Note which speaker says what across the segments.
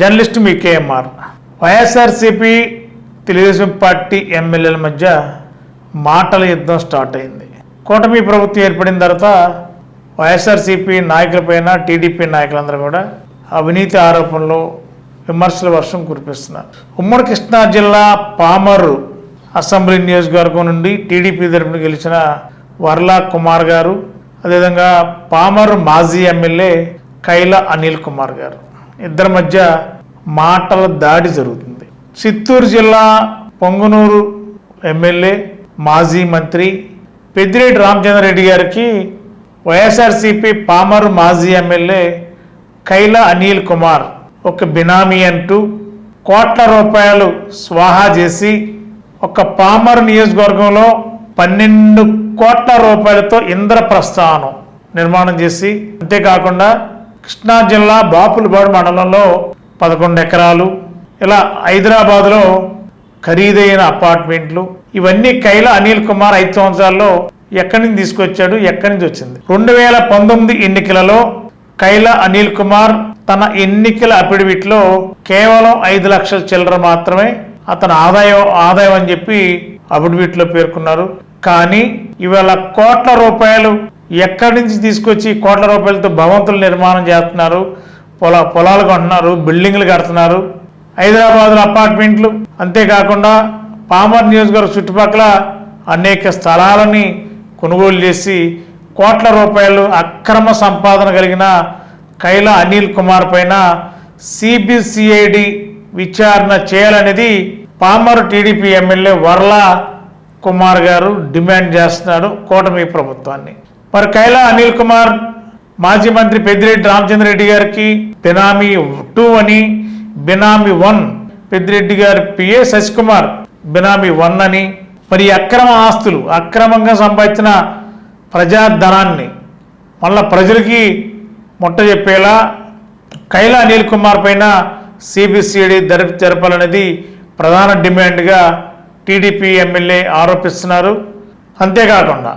Speaker 1: Journalist మీ KMR. YSRCP Telugu Desam party ఎమ్మెల్యేల మధ్య మాటల యుద్ధం స్టార్ట్ అయింది. కూటమి ప్రభుత్వం ఏర్పడిన తర్వాత వైఎస్ఆర్సిపి నాయకులపైన టీడీపీ నాయకులందరూ కూడా అవినీతి ఆరోపణలు విమర్శల వర్షం కురిపిస్తున్నారు. ఉమ్మడి కృష్ణా జిల్లా పామరు అసెంబ్లీ నియోజకవర్గం నుండి టీడీపీ తరపున గెలిచిన వర్లా కుమార్ గారు అదేవిధంగా పామరు మాజీ ఎమ్మెల్యే కైల అనిల్ కుమార్ గారు. ఇద్దరి మధ్య మాటల దాడి జరుగుతుంది. చిత్తూరు జిల్లా పొంగునూరు ఎమ్మెల్యే మాజీ మంత్రి పెద్దిరెడ్డి రామచంద్రరెడ్డి గారికి వైఎస్ఆర్సీపీ పామరు మాజీ ఎమ్మెల్యే కైల అనిల్ కుమార్ ఒక బినామీ అంటూ కోట్ల రూపాయలు స్వాహా చేసి ఒక పామరు నియోజకవర్గంలో పన్నెండు కోట్ల రూపాయలతో ఇంద్రప్రస్థానం నిర్మాణం చేసి అంతేకాకుండా కృష్ణా జిల్లా బాపులపాడు మండలంలో పదకొండు ఎకరాలు ఇలా హైదరాబాద్లో ఖరీదైన అపార్ట్మెంట్లు. ఇవన్నీ కైల అనిల్ కుమార్ ఐదు సంవత్సరాల్లో ఎక్కడి నుంచి తీసుకొచ్చాడు ఎక్కడి నుంచి వచ్చింది? రెండు వేల పంతొమ్మిది ఎన్నికలలో కైల అనిల్ కుమార్ తన ఎన్నికల అఫిడవిట్లో కేవలం ఐదు లక్షల చిల్లర మాత్రమే అతను ఆదాయం ఆదాయం అని చెప్పి అఫిడవిట్లో పేర్కొన్నారు. కానీ ఇవాళ కోట్ల రూపాయలు ఎక్కడి నుంచి తీసుకొచ్చి కోట్ల రూపాయలతో భవంతులు నిర్మాణం చేస్తున్నారు? పొల పొలాలు కొంటున్నారు బిల్డింగ్లు కడుతున్నారు. హైదరాబాద్లో అపార్ట్మెంట్లు. అంతేకాకుండా పామర్ నియోజకవర్గ చుట్టుపక్కల అనేక స్థలాలని కొనుగోలు చేసి కోట్ల రూపాయలు అక్రమ సంపాదన కలిగిన కైల అనిల్ కుమార్ పైన సిబిసిఐడి విచారణ చేయాలనేది Pamarru TDP MLA Varla Kumar garu demand చేస్తున్నాడు కూటమి ప్రభుత్వాన్ని. మరి కైలా అనిల్ కుమార్ మాజీ మంత్రి పెద్దిరెడ్డి రామచంద్రరెడ్డి గారికి బినామీ టూ అని బినామీ వన్ పెద్దిరెడ్డి గారి పిఏ శశికుమార్ బినామీ వన్ అని మరి అక్రమ ఆస్తులు అక్రమంగా సంపాదించిన ప్రజాధనాన్ని మళ్ళా ప్రజలకి ముట్ట చెప్పేలా కైలా అనిల్ కుమార్ పైన సిబిసిఐడి దర్యాప్తు జరపాలనేది ప్రధాన డిమాండ్గా టీడీపీ ఎమ్మెల్యే ఆరోపిస్తున్నారు. అంతేకాకుండా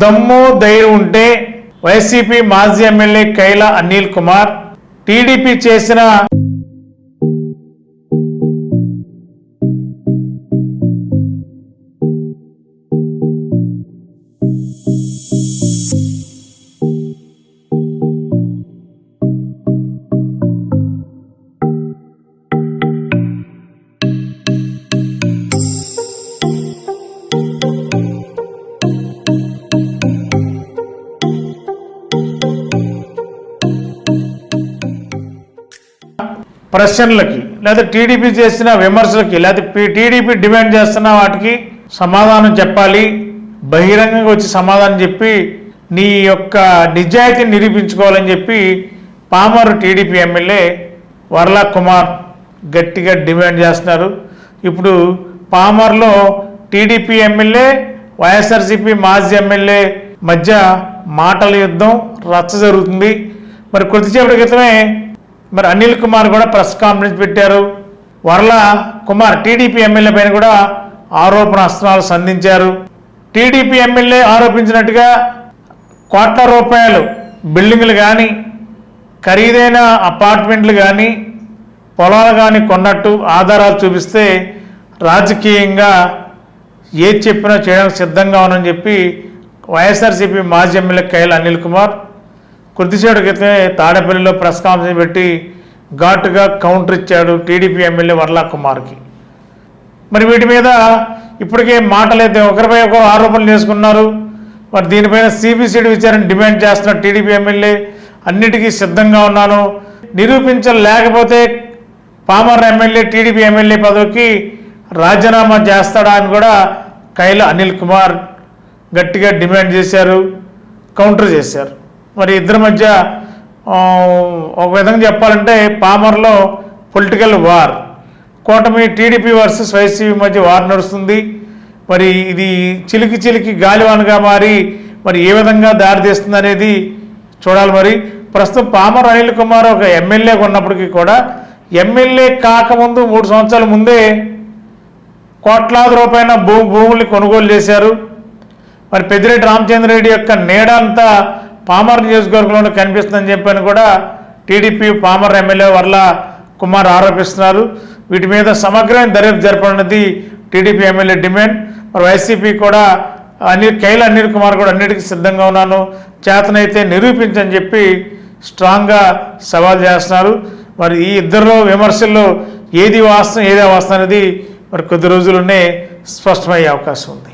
Speaker 1: దమ్ము ధైర్యం ఉంటే వైసీపీ మాజీ ఎమ్మెల్యే కైలా అనిల్ కుమార్ టీడీపీ చేసిన ప్రశ్నలకి లేదా టీడీపీ చేసిన విమర్శలకి లేకపోతే టీడీపీ డిమాండ్ చేస్తున్న వాటికి సమాధానం చెప్పాలి. బహిరంగంగా వచ్చి సమాధానం చెప్పి నీ యొక్క నిజాయితీని నిరూపించుకోవాలని చెప్పి పామరు టీడీపీ ఎమ్మెల్యే వరలా కుమార్ గట్టిగా డిమాండ్ చేస్తున్నారు. ఇప్పుడు పామర్లో టీడీపీ ఎమ్మెల్యే వైఎస్ఆర్సీపీ మాజీ ఎమ్మెల్యే మధ్య మాటల యుద్ధం రచ్చ జరుగుతుంది. మరి కొద్దిసేపటి క్రితమే మరి అనిల్ కుమార్ కూడా ప్రెస్ కాన్ఫరెన్స్ పెట్టారు. వరల కుమార్ టీడీపీ ఎమ్మెల్యే పైన కూడా ఆరోపణ అస్త్రాలు సంధించారు. టీడీపీ ఎమ్మెల్యే ఆరోపించినట్టుగా కోట్ల రూపాయలు బిల్డింగ్లు కానీ ఖరీదైన అపార్ట్మెంట్లు కానీ పొలాలు కానీ కొన్నట్టు ఆధారాలు చూపిస్తే రాజకీయంగా ఏది చెప్పినా చేయడానికి సిద్ధంగా ఉన్నని చెప్పి వైఎస్ఆర్సీపీ మాజీ ఎమ్మెల్యే కైల అనిల్ కుమార్ కొద్దిసేపటి క్రితమే తాడేపల్లిలో ప్రెస్ కాన్ఫరెన్స్ పెట్టి ఘాటుగా కౌంటర్ ఇచ్చాడు టీడీపీ ఎమ్మెల్యే వర్లా కుమార్కి. మరి వీటి మీద ఇప్పటికే మాటలైతే ఒకరిపై ఒకరు ఆరోపణలు చేసుకున్నారు. మరి దీనిపైన సిబిసిడి విచారణ డిమాండ్ చేస్తున్న టీడీపీ ఎమ్మెల్యే అన్నిటికీ సిద్ధంగా ఉన్నాను. నిరూపించలేకపోతే పామర్ ఎమ్మెల్యే టీడీపీ ఎమ్మెల్యే పదవికి రాజీనామా చేస్తాడా అని కూడా కైల అనిల్ కుమార్ గట్టిగా డిమాండ్ చేశారు కౌంటర్ చేశారు. మరి ఇద్దరి మధ్య ఒక విధంగా చెప్పాలంటే పామర్లో పొలిటికల్ వార్ కూటమి టీడీపీ వర్సెస్ వైసీపీ మధ్య వార్ నడుస్తుంది. మరి ఇది చిలికి చిలికి గాలివానగా మారి మరి ఏ విధంగా దారితీస్తుంది అనేది చూడాలి మరి. ప్రస్తుతం పామర్ అనిల్ కుమార్ ఒక ఎమ్మెల్యేగా ఉన్నప్పటికీ కూడా ఎమ్మెల్యే కాకముందు మూడు సంవత్సరాల ముందే కోట్లాది రూపాయల భూ భూముల్ని కొనుగోలు చేశారు. మరి పెద్దిరెడ్డి రామచంద్రరెడ్డి యొక్క నీడంతా పామర్ నియోజకవర్గంలో కనిపిస్తుందని చెప్పని కూడా TDP palmar MLA Varla Kumar ఆరోపిస్తున్నారు. వీటి మీద సమగ్రమైన దర్యాప్తు జరపనున్నది టీడీపీ ఎమ్మెల్యే డిమాండ్. మరి వైసీపీ కూడా అనిల్ కైల అనిల్ కుమార్ కూడా అన్నిటికీ సిద్ధంగా ఉన్నాను. చేతనైతే నిరూపించని చెప్పి స్ట్రాంగ్గా సవాల్ చేస్తున్నారు. మరి ఈ ఇద్దరిలో విమర్శల్లో ఏది వాస్తవం ఏది అవాస్తవం అనేది మరి కొద్ది రోజుల్లోనే స్పష్టమయ్యే అవకాశం ఉంది.